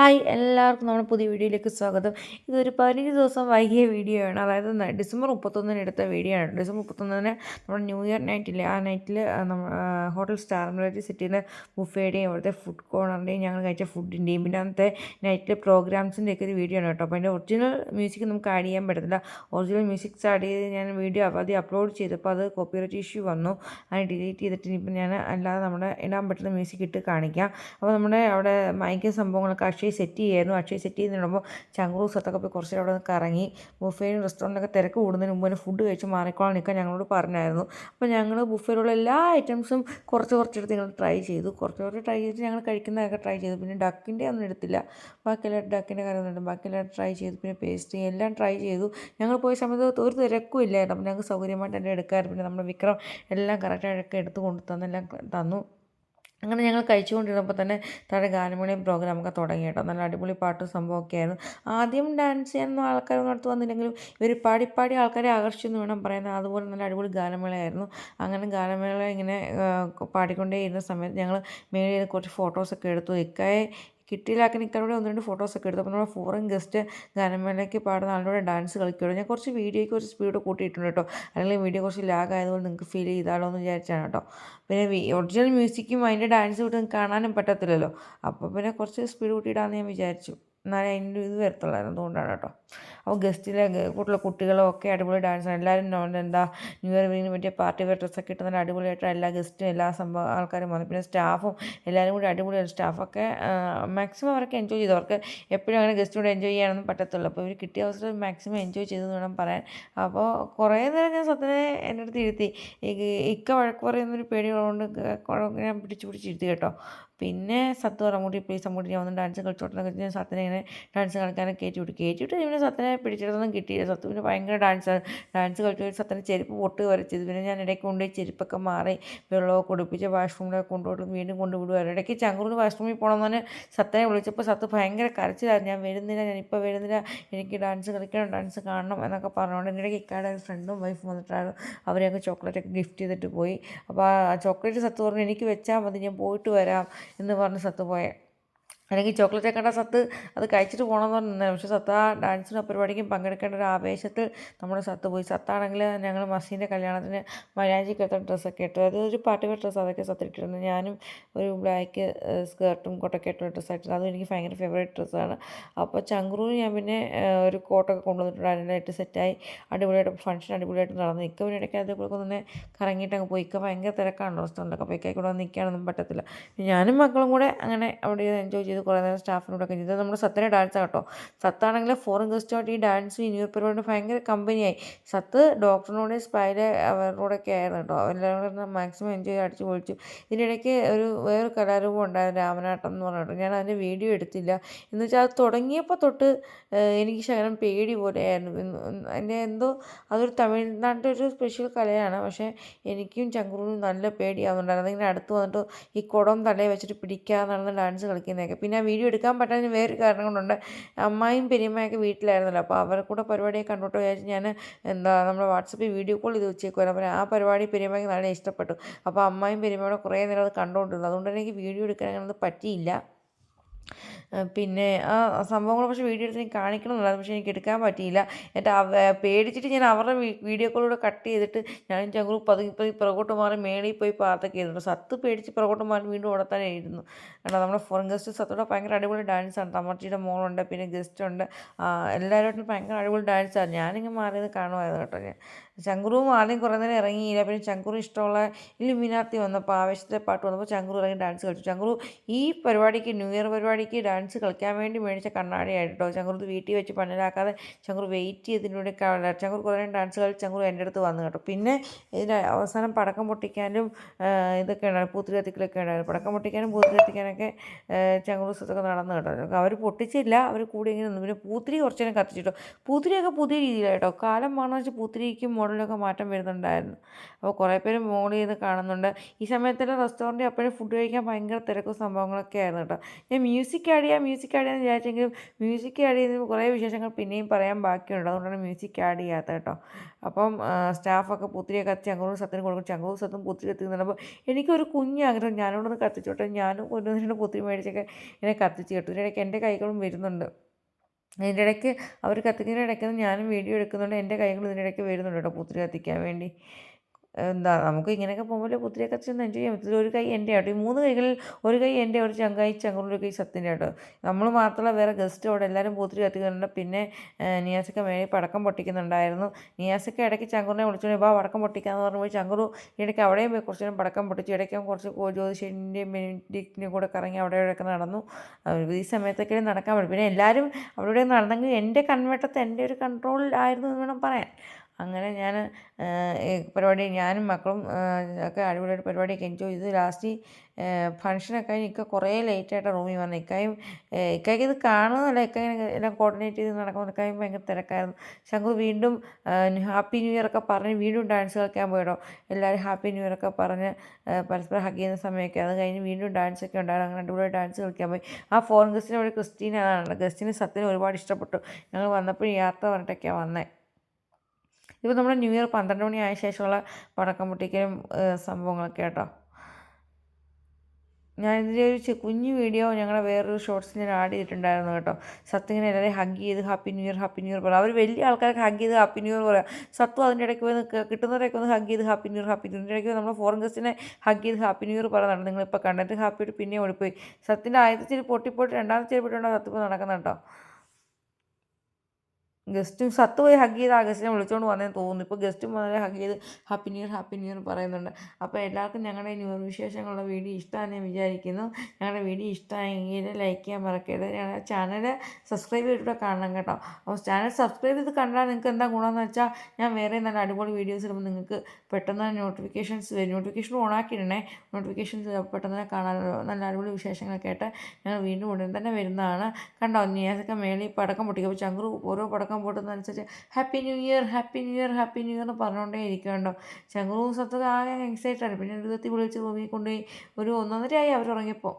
Hi എല്ലാവർക്കും നമ്മുടെ പുതിയ വീഡിയോയിലേക്ക് സ്വാഗതം. ഇതൊരു പതിനഞ്ച് ദിവസം വൈകിയ വീഡിയോ ആണ്. അതായത് ഡിസംബർ മുപ്പത്തൊന്നിന് എടുത്ത വീഡിയോ ആണ്. ഡിസംബർ മുപ്പത്തൊന്നിന് നമ്മുടെ ന്യൂ ഇയർ നൈറ്റില്ലേ ആ നൈറ്റിൽ ഹോട്ടൽ സ്റ്റാർ സിറ്റിയിൽ ബുഫേയുടെയും അവിടുത്തെ ഫുഡ് കോർണറിന്റെയും ഞങ്ങൾ കഴിച്ച ഫുഡിന്റെയും പിന്നെ അന്നത്തെ നൈറ്റിലെ പ്രോഗ്രാംസിന്റെ ഒക്കെ ഒരു വീഡിയോ ആണ് കേട്ടോ. അപ്പോൾ അതിന്റെ ഒറിജിനൽ മ്യൂസിക് നമുക്ക് ആഡ് ചെയ്യാൻ പറ്റത്തില്ല. ഒറിജിനൽ മ്യൂസിക്സ് ആഡ് ചെയ്ത് ഞാൻ വീഡിയോ ആദ്യം അപ്ലോഡ് ചെയ്തപ്പോൾ അത് കോപ്പിറൈറ്റ് ഇഷ്യൂ വന്നു. അത് ഡിലീറ്റ് ചെയ്തിട്ട് ഇനിയിപ്പോൾ ഞാൻ അല്ലാതെ നമ്മുടെ ഇടാൻ പറ്റുന്ന മ്യൂസിക് ഇട്ട് കാണിക്കാം. അപ്പോൾ നമ്മുടെ അവിടെ മൈക്കും സംഭവങ്ങളൊക്കെ അക്ഷയ് സെറ്റ് ചെയ്യായിരുന്നു. അക്ഷയ് സെറ്റ് ചെയ്യുന്നിടുമ്പോൾ ചങ്കൂർ സ്വത്തൊക്കെ പോയി കുറച്ച് അവിടെ നിന്ന് കറങ്ങി ബുഫേയും റെസ്റ്റോറന്റൊക്കെ തിരക്ക് കൂടുന്നതിന് മുമ്പ് തന്നെ ഫുഡ് കഴിച്ച് മാറിക്കോളാൻ നിൽക്കാൻ ഞങ്ങളോട് പറഞ്ഞായിരുന്നു. അപ്പോൾ ഞങ്ങൾ ബുഫേയിലുള്ള എല്ലാ ഐറ്റംസും കുറച്ച് കുറച്ചെടുത്ത് ഞങ്ങൾ ട്രൈ ചെയ്തു. കുറച്ച് കുറച്ച് ട്രൈ ചെയ്തിട്ട് ഞങ്ങൾ കഴിക്കുന്നതൊക്കെ ട്രൈ ചെയ്തു. പിന്നെ ഡക്കിന്റെ ഒന്നും എടുത്തില്ല. ബാക്കിയെല്ലാം ഡക്കിന്റെ കാര്യമൊന്നും ബാക്കിയെല്ലാം ട്രൈ ചെയ്തു. പിന്നെ പേസ്റ്റ് എല്ലാം ട്രൈ ചെയ്തു. ഞങ്ങൾ പോയ സമയത്ത് ഒരു തിരക്കും ഇല്ലായിരുന്നു. അപ്പോൾ ഞങ്ങൾക്ക് സൗകര്യമായിട്ട് എന്റെ എടുക്കാറ് പിന്നെ നമ്മുടെ വിക്രം എല്ലാം കറക്റ്റായിട്ടൊക്കെ എടുത്ത് കൊണ്ടു തന്നെല്ലാം തന്നു. അങ്ങനെ ഞങ്ങൾ കഴിച്ചുകൊണ്ടിരുന്നപ്പോൾ തന്നെ താഴെ ഗാനമേളയും പ്രോഗ്രാമൊക്കെ തുടങ്ങി കേട്ടോ. നല്ല അടിപൊളി പാട്ടും സംഭവമൊക്കെ ആയിരുന്നു. ആദ്യം ഡാൻസ് ചെയ്യാനൊന്നും ആൾക്കാരൊന്നും അടുത്ത് വന്നില്ലെങ്കിലും ഇവർ പാടിപ്പാടി പാടി ആൾക്കാരെ ആകർഷിച്ചെന്ന് വേണം പറയുന്നത് അതുപോലെ നല്ല അടിപൊളി ഗാനമേളയായിരുന്നു. അങ്ങനെ ഗാനമേള ഇങ്ങനെ പാടിക്കൊണ്ടേ ഇരുന്ന സമയത്ത് ഞങ്ങൾ മേളിൽ കുറച്ച് ഫോട്ടോസൊക്കെ എടുത്തു. ഇക്കായെ കിട്ടിയില്ലാക്കാൻ ഇക്കാരോടെ ഒന്ന് രണ്ട് ഫോട്ടോസ് ഒക്കെ എടുത്തു. അപ്പോൾ നമ്മുടെ ഫോറിൻ ഗസ്റ്റ് ഗാനമേളയ്ക്ക് പാടുന്ന ആളുടെ ഡാൻസ് കളിക്കുകയുള്ളൂ ഞാൻ കുറച്ച് വീഡിയോയ്ക്ക് കുറച്ച് സ്പീഡ് കൂട്ടിയിട്ടുണ്ട് കേട്ടോ. അല്ലെങ്കിൽ വീഡിയോ കുറച്ച് ലാഗ് ആയതുകൊണ്ട് നിങ്ങൾക്ക് ഫീൽ ചെയ്താലോ എന്ന് വിചാരിച്ചാണ് കേട്ടോ. പിന്നെ ഒറിജിനൽ മ്യൂസിക്കും അതിന്റെ ഡാൻസ് വിട്ട് നിങ്ങൾക്ക് കാണാനും പറ്റത്തില്ലല്ലോ. അപ്പോൾ പിന്നെ കുറച്ച് സ്പീഡ് കൂട്ടിയിടാമെന്ന് ഞാൻ വിചാരിച്ചു. എന്നാലേ അതിന്റെ ഇത് വരത്തുള്ളായിരുന്നു. അതുകൊണ്ടാണ് കേട്ടോ. അപ്പോൾ ഗസ്റ്റിലെ കൂട്ടുള്ള കുട്ടികളും ഒക്കെ അടിപൊളി ഡാൻസാണ് എല്ലാവരും എന്താ ന്യൂ ഇയർ വീടിന് പറ്റിയ പാർട്ടി വെയർ ഡ്രസ്സൊക്കെ ഇട്ട് നല്ല അടിപൊളിയായിട്ട് എല്ലാ ഗസ്റ്റും എല്ലാ സംഭവം ആൾക്കാരും വന്നു. പിന്നെ സ്റ്റാഫും എല്ലാവരും കൂടി അടിപൊളിയാണ്. സ്റ്റാഫൊക്കെ മാക്സിമം അവർക്ക് എൻജോയ് ചെയ്തു. അവർക്ക് എപ്പോഴും അങ്ങനെ ഗസ്റ്റിനോട് എൻജോയ് ചെയ്യാനൊന്നും പറ്റത്തുള്ളൂ. അപ്പോൾ ഇവർ കിട്ടിയ അവസരം മാക്സിമം എൻജോയ് ചെയ്തെന്ന് വേണം പറയാൻ. അപ്പോൾ കുറേ നേരം ഞാൻ സത്യനെ എന്റെ അടുത്ത് ഇരുത്തി. ഇക്ക വഴക്ക് പറയുന്നൊരു പേടിയുള്ളതുകൊണ്ട് ഞാൻ പിടിച്ചു പിടിച്ചിരുത്തി കേട്ടോ. പിന്നെ സത്ത് പറമ്പൂട്ടി പ്ലീസ് അങ്ങോട്ട് ഞാൻ ഒന്ന് ഡാൻസ് കളിച്ചോട്ടെന്നൊക്കെ ഞാൻ സത്തിനെ ഇങ്ങനെ ഡാൻസ് കളിക്കാനൊക്കെ കയറ്റി വിട്ടു. കയറ്റി വിട്ട് പിന്നെ സത്തിനെ പിടിച്ചിടത്തൊന്നും കിട്ടിയില്ല. സത്ത് പിന്നെ ഭയങ്കര ഡാൻസ് ഡാൻസ് കളിച്ചു സത്തിന് ചെരുപ്പ് പൊട്ട് വരച്ചത്. പിന്നെ ഞാൻ ഇടയ്ക്ക് കൊണ്ടുപോയി ചെരുപ്പൊക്കെ മാറി വെള്ളമൊക്കെ കുടിപ്പിച്ച് വാഷ്റൂമിലൊക്കെ കൊണ്ടുപോയിട്ട് വീണ്ടും കൊണ്ടുവിടുമായിരുന്നു ഇടയ്ക്ക് ചങ്കൂറിന് വാഷ്റൂമിൽ പോകണമെന്ന് സത്തനെ വിളിച്ചപ്പോൾ സത്ത് ഭയങ്കര കരച്ചിലായിരുന്നു. ഞാൻ വരുന്നില്ല ഞാൻ ഇപ്പോൾ വരുന്നില്ല എനിക്ക് ഡാൻസ് കളിക്കണം ഡാൻസ് കാണണം എന്നൊക്കെ പറഞ്ഞുകൊണ്ട് എന്റെ ഇടയ്ക്ക് ഇക്കാടെ ഫ്രണ്ടും വൈഫും വന്നിട്ടായിരുന്നു അവരെയൊക്കെ ചോക്ലേറ്റൊക്കെ ഗിഫ്റ്റ് ചെയ്തിട്ട് പോയി. അപ്പോൾ ആ ചോക്ലേറ്റ് സത്ത് പറഞ്ഞു എനിക്ക് വെച്ചാൽ മതി ഞാൻ പോയിട്ട് വരാം എന്ന് പറഞ്ഞ് സത്ത് പോയെ. അല്ലെങ്കിൽ ചോക്ലേറ്റ് കണ്ട സത്ത് അത് കഴിച്ചിട്ട് പോകണമെന്ന് പറഞ്ഞു പക്ഷേ സത്ത് ആ ഡാൻസിനും പരിപാടിക്കും പങ്കെടുക്കേണ്ട ഒരു ആവേശത്തിൽ നമ്മുടെ സത്ത് പോയി. സത്താണെങ്കിൽ ഞങ്ങൾ മസീന്റെ കല്യാണത്തിന് മര്യാദയ്ക്ക് എത്ര ഡ്രസ്സൊക്കെ ഇട്ടു. അത് ഒരു പാർട്ടി വെയർ ഡ്രസ്സ് അതൊക്കെ സത്ത് ഇട്ടിരുന്നു. ഞാനും ഒരു ബ്ലാക്ക് സ്കേർട്ടും കോട്ടൊക്കെ ഡ്രസ്സ് ആയിട്ടുണ്ട്. അതും എനിക്ക് ഭയങ്കര ഫേവറേറ്റ് ഡ്രസ്സാണ് അപ്പോൾ ചങ്കുറൂന് ഞാൻ പിന്നെ ഒരു കോട്ടൊക്കെ കൊണ്ടുവന്നിട്ടുണ്ട്. അതിനായിട്ട് സെറ്റായി അടിപൊളിയായിട്ട് ഫംഗ്ഷൻ അടിപൊളിയായിട്ട് നടന്നു. ഇക്ക പിന്നെ ഇടയ്ക്ക് അതേപോലെ തന്നെ കറങ്ങിയിട്ട് അങ്ങ് പോയി. ഇക്ക ഭയങ്കര തിരക്കാണ്. റെസ്റ്റോറന്റൊക്കെ അപ്പോൾ ഇക്കയ്ക്ക് കൂടെ നിൽക്കാനൊന്നും പറ്റത്തില്ല. ഞാനും മക്കളും കൂടെ അങ്ങനെ അവിടെ എൻജോയ് ചെയ്ത്. കുറേ നേരം സ്റ്റാഫിനോടൊക്കെ ചെയ്ത്. നമ്മുടെ സത്തിനെ ഡാൻസ് കേട്ടോ. സത്താണെങ്കിൽ ഫോറിൻ ഗസ്റ്റുമായിട്ട് ഈ ഡാൻസ് ന്യൂ ഇയർ പരിപാടി ഭയങ്കര കമ്പനിയായി സത്ത് ഡോക്ടറിനോട് സ്പൈലെ അവരോടൊക്കെ ആയിരുന്നു കേട്ടോ. കൂടെ മാക്സിമം എൻജോയ് ചെയ്ത് അടിച്ച് പൊളിച്ചു. ഇതിനിടയ്ക്ക് ഒരു വേറൊരു കലാരൂപം ഉണ്ടായിരുന്നു രാമനാട്ടം എന്ന് പറഞ്ഞിട്ട്. ഞാൻ അതിന്റെ വീഡിയോ എടുത്തില്ല. എന്ന് വെച്ചാൽ അത് തുടങ്ങിയപ്പോൾ തൊട്ട് എനിക്ക് ശകലം പേടി പോലെയായിരുന്നു. അതിന്റെ എന്തോ അതൊരു തമിഴ്നാട്ടിന്റെ ഒരു സ്പെഷ്യൽ കലയാണ്. പക്ഷേ എനിക്കും ചങ്കുറിനും നല്ല പേടിയാവുന്നുണ്ടായിരുന്നു. അതിങ്ങനെ അടുത്ത് വന്നിട്ട് ഈ കുടം തലയിൽ വെച്ചിട്ട് നടന്ന് ഡാൻസ് കളിക്കുന്നതൊക്കെ. പിന്നെ ആ വീഡിയോ എടുക്കാൻ പറ്റാൻ വേറെ കാരണം കൊണ്ടുണ്ട് അമ്മായും പെരിയമ്മയൊക്കെ വീട്ടിലായിരുന്നല്ലോ. അപ്പോൾ അവരെ കൂടെ പരിപാടിയൊക്കെ കണ്ടോട്ട് വിചാരിച്ച് ഞാൻ എന്താ നമ്മുടെ വാട്സപ്പിൽ വീഡിയോ കോൾ ചെയ്ത് വെച്ചേക്കുമായിരുന്നു അപ്പോൾ ആ പരിപാടി പെരിയമ്മയ്ക്ക് നല്ല ഇഷ്ടപ്പെട്ടു. അപ്പോൾ അമ്മായും പെരിയമ്മയോടെ കുറേ നേരം അത് കണ്ടുകൊണ്ടിരുന്നു. അതുകൊണ്ട് എനിക്ക് വീഡിയോ എടുക്കാൻ പറ്റിയില്ല. പിന്നെ ആ സംഭവങ്ങൾ പക്ഷേ വീഡിയോ എടുത്ത് എനിക്ക് കാണിക്കണമെന്നുണ്ടായിരുന്നു പക്ഷേ എനിക്ക് എടുക്കാൻ പറ്റിയില്ല. എന്നിട്ട് അവ പേടിച്ചിട്ട് ഞാൻ അവരുടെ വീഡിയോ കോളിലൂടെ കട്ട് ചെയ്തിട്ട് ഞാനും ചങ്കുറു പതുങ്ങി പതുങ്ങി പുറകോട്ട് മാറി മേളിൽ പോയി പാത്തൊക്കെ ചെയ്തിട്ടുണ്ട് സത്ത് പേടിച്ച് പുറകോട്ട് മാറി വീണ്ടും ഓടത്താനായിരുന്നു കാരണം നമ്മുടെ ഫോറിൻ ഗസ്റ്റ് സത്തോടെ ഭയങ്കര അടിപൊളി ഡാൻസാണ് തമർച്ചിയുടെ മോളുണ്ട് പിന്നെ ഗസ്റ്റ് ഉണ്ട്. എല്ലാവരോട്ടും ഭയങ്കര അടിപൊളി ഡാൻസാണ് ഞാനിങ്ങനെ മാറിയത് കാണുമായിരുന്നു കേട്ടോ ഞാൻ. ചങ്കുറുവും ആദ്യം കുറേ നേരം ഇറങ്ങിയില്ല. പിന്നെ ചങ്കുറു ഇഷ്ടമുള്ള ഇലുമിനാത്തി വന്നപ്പോൾ ആവേശത്തിലെ പാട്ട് വന്നപ്പോൾ ചങ്കുറു ഇറങ്ങി ഡാൻസ് കളിച്ചു. ചങ്കുറു ഈ പരിപാടിക്ക് ന്യൂ ഇയർ പരിപാടിക്ക് ഡാൻസ് കളിക്കാൻ വേണ്ടി മേടിച്ച കണ്ണാടിയായിട്ട് കേട്ടോ ചങ്കുറു ഇത് വീട്ടിൽ വെച്ച് പണിലാക്കാതെ ചങ്കുറു വെയിറ്റ് ചെയ്തതിനൂടെ ചങ്കുറു കുറേ ഡാൻസ് കളിച്ച് ചങ്കുറു എന്റെ അടുത്ത് വന്നു കേട്ടോ. പിന്നെ ഇതിന്റെ അവസാനം പടക്കം പൊട്ടിക്കാനും ഇതൊക്കെ ഉണ്ടായിരുന്നു പൂത്തിരി കത്തിക്കലൊക്കെ ഉണ്ടായിരുന്നു പടക്കം പൊട്ടിക്കാനും പൂത്തിരി കത്തിക്കാനൊക്കെ ചങ്കുറു സ്ഥലത്തൊക്കെ നടന്നു കേട്ടോ. അവർ പൊട്ടിച്ചില്ല അവർ കൂടി ഇങ്ങനെ നിന്നു. പിന്നെ പൂത്തിരി കുറച്ച് നേരം കത്തിച്ചിട്ടോ പൂത്തിരിയൊക്കെ പുതിയ രീതിയിലായിട്ടോ. കാലം മാറുന്ന വെച്ച് പൂത്തിരിക്കും മോഡലൊക്കെ മാറ്റം വരുന്നുണ്ടായിരുന്നു. അപ്പോൾ കുറേ പേര് മോളിൽ ചെയ്ത് കാണുന്നുണ്ട്. ഈ സമയത്തെല്ലാം റെസ്റ്റോറന്റിൽ അപ്പോഴും ഫുഡ് കഴിക്കാൻ ഭയങ്കര തിരക്കും സംഭവങ്ങളൊക്കെ ആയിരുന്നു കേട്ടോ. ഞാൻ മ്യൂസിക് മ്യൂസിക് ആഡ് ചെയ്യാം മ്യൂസിക് ആഡ് ചെയ്യാമെന്ന് വിചാരിച്ചെങ്കിലും മ്യൂസിക് ആഡ് ചെയ്യുന്ന കുറേ വിശേഷങ്ങൾ പിന്നെയും പറയാൻ ബാക്കിയുണ്ട്. അതുകൊണ്ടാണ് മ്യൂസിക് ആഡ് ചെയ്യാത്തത് കേട്ടോ. അപ്പം സ്റ്റാഫൊക്കെ പുത്തിരിയെ കത്തി ചങ്കൂർ സത്തിന് കൊടുക്കും. ചങ്കൂർ സത്തും പുത്തിരി കത്തിക്കുന്നുണ്ട് അപ്പോൾ എനിക്കൊരു കുഞ്ഞാഗ്രഹം ഞാനോടൊന്ന് കത്തിച്ചോട്ടെ. ഞാനും ഒരു രണ്ട് പുത്തിരി മേടിച്ചൊക്കെ ഇങ്ങനെ കത്തിച്ച് കേട്ടു. ഇതിനിടയ്ക്ക് എന്റെ കൈകളും വരുന്നുണ്ട്. ഇതിന്റെ ഇടയ്ക്ക് അവർ കത്തിക്കുന്നതിന്റെ ഇടയ്ക്ക് ഞാനും വീഡിയോ എടുക്കുന്നുണ്ട്. എന്റെ കൈകൾ ഇതിനിടയ്ക്ക് വരുന്നുണ്ട് കേട്ടോ പുത്തിരി കത്തിക്കാൻ വേണ്ടി. എന്താ നമുക്ക് ഇങ്ങനെയൊക്കെ പോകുമ്പോൾ കുതിരയൊക്കെ ചെന്ന് എൻജോയ് ചെയ്യാൻ പറ്റില്ല ഒരു കൈ എന്റെ ആട്ടോ. ഈ മൂന്ന് കൈകളിൽ ഒരു കൈ എന്റെ ഒരു ചങ്കായി ചങ്കുള്ള ഒരു കൈ സത്യന്റെ ആട്ടോ. നമ്മൾ മാത്രമല്ല വേറെ ഗസ്റ്റ് അവിടെ എല്ലാവരും പൂത്തിരി കത്തിക്കുന്നുണ്ട് പിന്നെ നിയാസൊക്കെ മേളിൽ പടക്കം പൊട്ടിക്കുന്നുണ്ടായിരുന്നു. നിയാസൊക്കെ ഇടയ്ക്ക് ചങ്കുറിനെ വിളിച്ചോണ്ട് ഇപ്പോൾ പടക്കം പൊട്ടിക്കാന്ന് പറഞ്ഞു പോയി. ചങ്കുറു ഇടയ്ക്ക് അവിടെയും പോയി കുറച്ച് നേരം പടക്കം പൊട്ടിച്ചു. ഇടയ്ക്ക് കുറച്ച് ജ്യോതിഷന്റെയും ബെനിഡിക്റ്റിന്റെയും കൂടെ കറങ്ങി അവിടെ ഇവിടെയൊക്കെ നടന്നു. ഈ സമയത്തൊക്കെ നടക്കാൻ പറ്റും. പിന്നെ എല്ലാവരും അവിടെ നടന്നെങ്കിൽ എന്റെ കൺവെട്ടത്ത് എന്റെ ഒരു കൺട്രോൾ ആയിരുന്നു എന്ന് വേണം പറയാൻ. അങ്ങനെ ഞാൻ പരിപാടി ഞാനും മക്കളും ഒക്കെ അടിപൊളിയായിട്ട് പരിപാടിയൊക്കെ എൻജോയ് ചെയ്തു. ലാസ്റ്റ് ഫംഗ്ഷനൊക്കെ ഇക്ക കുറേ ലേറ്റായിട്ടാണ് റൂമിൽ വന്നത് ഇക്കായും ഇക്കായ്ക്ക് ഇത് കാണുന്നതല്ല. ഇക്ക എല്ലാം കോർഡിനേറ്റ് ചെയ്ത് നടക്കുമ്പോൾ ഇക്കായും ഭയങ്കര തിരക്കായിരുന്നു. ശങ്കു വീണ്ടും ഹാപ്പി ന്യൂ ഇയർ ഒക്കെ പറഞ്ഞ് വീണ്ടും ഡാൻസ് കളിക്കാൻ പോയിടോ. എല്ലാവരും ഹാപ്പി ന്യൂ ഇയർ ഒക്കെ പറഞ്ഞ് പരസ്പരം ഹഗ് ചെയ്യുന്ന സമയമൊക്കെ. അത് കഴിഞ്ഞ് വീണ്ടും ഡാൻസ് ഒക്കെ ഉണ്ടായിരുന്നു. അങ്ങനെ അടിപൊളിയായി ഡാൻസ് കളിക്കാൻ പോയി. ആ ഫോറിൻ ഗസ്റ്റിനെ അവിടെ ക്രിസ്റ്റീനാണ് ഗസ്റ്റിന് സത്യന് ഒരുപാട് ഇഷ്ടപ്പെട്ടു. ഞങ്ങൾ വന്നപ്പോൾ യാത്ര പറഞ്ഞിട്ടൊക്കെയാണ് വന്നത് ഇതിപ്പോൾ നമ്മുടെ ന്യൂ ഇയർ പന്ത്രണ്ട് മണി ആയ ശേഷമുള്ള പടക്കം പൊട്ടിക്കലും സംഭവങ്ങളൊക്കെ കേട്ടോ. ഞാൻ ഇതിന്റെ ഒരു കുഞ്ഞു വീഡിയോ ഞങ്ങളുടെ വേറൊരു ഷോർട്സ് ഞാൻ ആഡ് ചെയ്തിട്ടുണ്ടായിരുന്നു കേട്ടോ. സത്യങ്ങനെ എല്ലാവരെയും ഹഗ് ചെയ്ത് happy new year happy new year പറയാം. അവർ വലിയ ആൾക്കാരൊക്കെ ഹഗ് ചെയ്ത് ഹാപ്പി ന്യൂ ഇയർ പറയാം. സത്വം അതിന്റെ ഇടയ്ക്ക് വന്ന് കിട്ടുന്നവരൊക്കെ ഒന്ന് ഹഗ് ചെയ്ത് happy new year happy new year ഇടയ്ക്ക് നമ്മൾ ഫോറിൻ ഗസ്റ്റിനെ ഹഗ് ചെയ്ത് ഹാപ്പി ന്യൂ ഇയർ പറയുന്നുണ്ട്. നിങ്ങളിപ്പോൾ കണ്ടിട്ട് ഹാപ്പി ആയിട്ട് പിന്നെ ഓടിപ്പോയി. സത്യന്റെ ആദ്യത്തെ ചെരി പൊട്ടിപ്പോയിട്ട് രണ്ടാമത്തെ ചെരി പൊട്ടിട്ടുണ്ടോ സത്യപ്പോൾ നടക്കുന്നുണ്ടോ ഗസ്റ്റും സത്ത് പോയി ഹഗ് ചെയ്ത് ആ ഗസ്റ്റിനെ വിളിച്ചുകൊണ്ട് വന്നേന്ന് തോന്നുന്നു. ഇപ്പോൾ ഗസ്റ്റും വന്നത് ഹഗ് ചെയ്ത് happy new year happy new year പറയുന്നുണ്ട്. അപ്പോൾ എല്ലാവർക്കും ഞങ്ങളുടെ ന്യൂ ഇയർ വിശേഷങ്ങളുള്ള വീഡിയോ ഇഷ്ടമാണെന്ന് ഞാൻ വിചാരിക്കുന്നു. ഞങ്ങളുടെ വീഡിയോ ഇഷ്ടമായെങ്കിൽ ലൈക്ക് ചെയ്യാൻ മറക്കരുത്. ഞങ്ങളുടെ ചാനൽ സബ്സ്ക്രൈബ് ചെയ്തിട്ട് കാണണം കേട്ടോ. അപ്പോൾ ചാനൽ സബ്സ്ക്രൈബ് ചെയ്ത് കണ്ടാൽ നിങ്ങൾക്ക് എന്താ ഗുണമെന്ന് വെച്ചാൽ ഞാൻ വേറെ നല്ല അടിപൊളി വീഡിയോസ് ഇടുമ്പോൾ നിങ്ങൾക്ക് പെട്ടെന്ന് നോട്ടിഫിക്കേഷൻസ് വരും. Notification on ആക്കിയിടണേ. നോട്ടിഫിക്കേഷൻസ് പെട്ടെന്ന് തന്നെ കാണാൻ നല്ല അടിപൊളി വിശേഷങ്ങളൊക്കെ ആയിട്ട് ഞങ്ങൾ വീണ്ടും ഉടൻ തന്നെ വരുന്നതാണ്. കണ്ടോ ഞാൻ മേളിൽ പടക്കം പൊട്ടിക്കും. അപ്പോൾ ചങ്കുറു ഓരോ പടക്കം പൊട്ടുന്നതനുസരിച്ച് happy new year happy new year happy new year എന്ന് പറഞ്ഞുകൊണ്ടേ ഇരിക്കുകയുണ്ടോ? ചങ്കുറു സത്തത് ആകെ എക്സൈറ്റഡ് പിന്നെ ഒരു വിളിച്ച് റൂമിൽ കൊണ്ടുപോയി ഒരു ഒന്നൊന്നരയായി അവർ ഉറങ്ങിയപ്പോൾ.